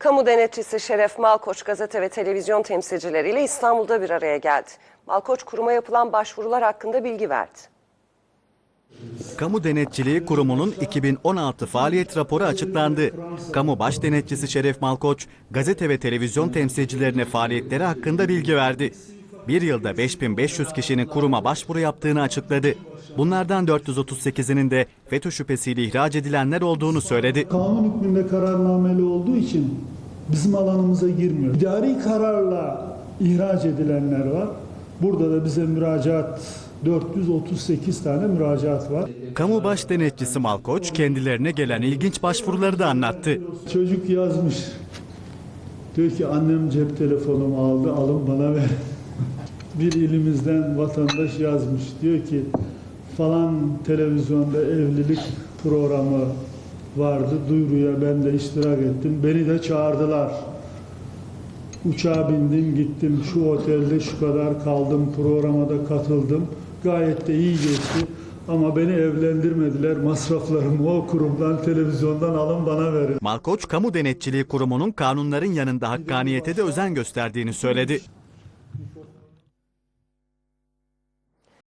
Kamu denetçisi Şeref Malkoç gazete ve televizyon temsilcileriyle İstanbul'da bir araya geldi. Malkoç kuruma yapılan başvurular hakkında bilgi verdi. Kamu Denetçiliği Kurumu'nun 2016 faaliyet raporu açıklandı. Kamu Baş Denetçisi Şeref Malkoç, gazete ve televizyon temsilcilerine faaliyetleri hakkında bilgi verdi. Bir yılda 5500 kişinin kuruma başvuru yaptığını açıkladı. Bunlardan 438'inin de FETÖ şüphesiyle ihraç edilenler olduğunu söyledi. Kanun hükmünde kararnameli olduğu için bizim alanımıza girmiyor. İdari kararla ihraç edilenler var. Burada da bize müracaat 438 tane müracaat var. Kamu Baş Denetçisi Malkoç kendilerine gelen ilginç başvuruları da anlattı. Çocuk yazmış. Diyor ki annem cep telefonumu aldı alın bana ver. Bir ilimizden vatandaş yazmış. Diyor ki falan televizyonda evlilik programı vardı. Duyuruya ben de iştirak ettim. Beni de çağırdılar. Uçağa bindim gittim şu otelde şu kadar kaldım programa da katıldım. Gayet de iyi geçti. Ama beni evlendirmediler. Masraflarımı o kurumdan, televizyondan alın bana verin. Malkoç, Kamu Denetçiliği Kurumu'nun kanunların yanında hakkaniyete de özen gösterdiğini söyledi.